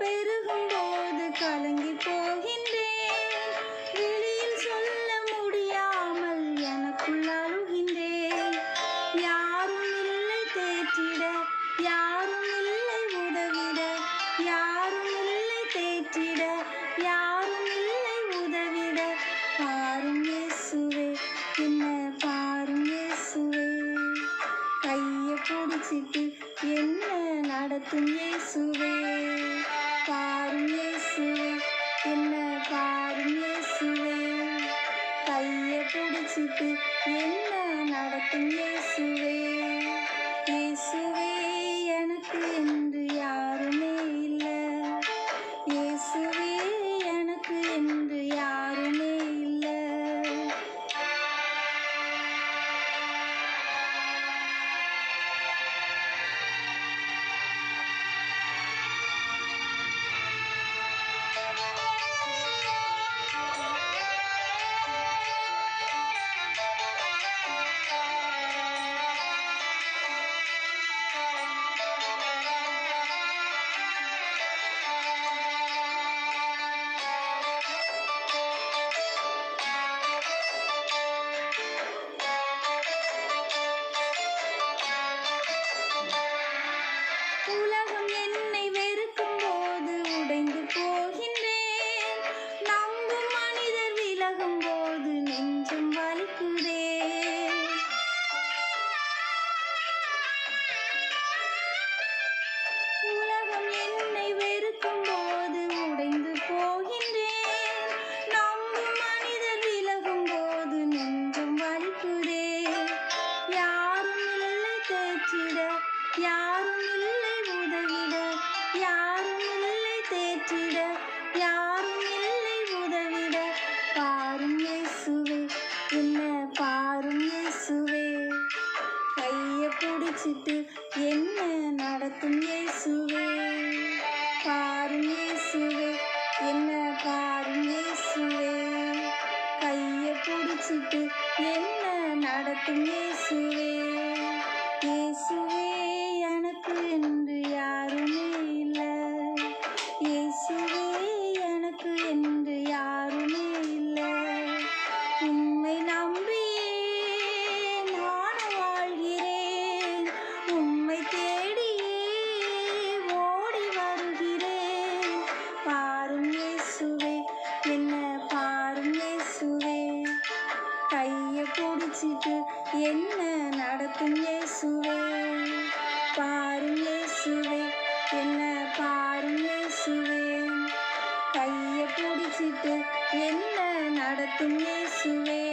பெருகும் போது கலங்கி போகின்றேன். வெளியில் சொல்ல முடியாமல் எனக்குள் அழுகின்றேன். யாரும் இல்லை தேற்றிட யாரும் இல்லை உதவிட யாரும் இல்லை தேற்றிட யாரும் இல்லை உதவிட. பாரும் இயேசுவே என்ன பாரும் இயேசுவே. கையை பிடிச்சிட்டு என்ன நடத்தும் இயேசுவே. യേശുവേ എന്ന് യേശുവേ. കയ്യെ പിടിച്ചിട്ട് എന്ന് നടത്തും യേശുവേ. യേശുവേ பாரும் இயேசுவே என்ன பாரும் கையை பிடிச்சிட்டு என்ன நடத்தும் இயேசுவே. கைய பிடிச்சிட்டு என்ன நடத்தும் இயேசுவே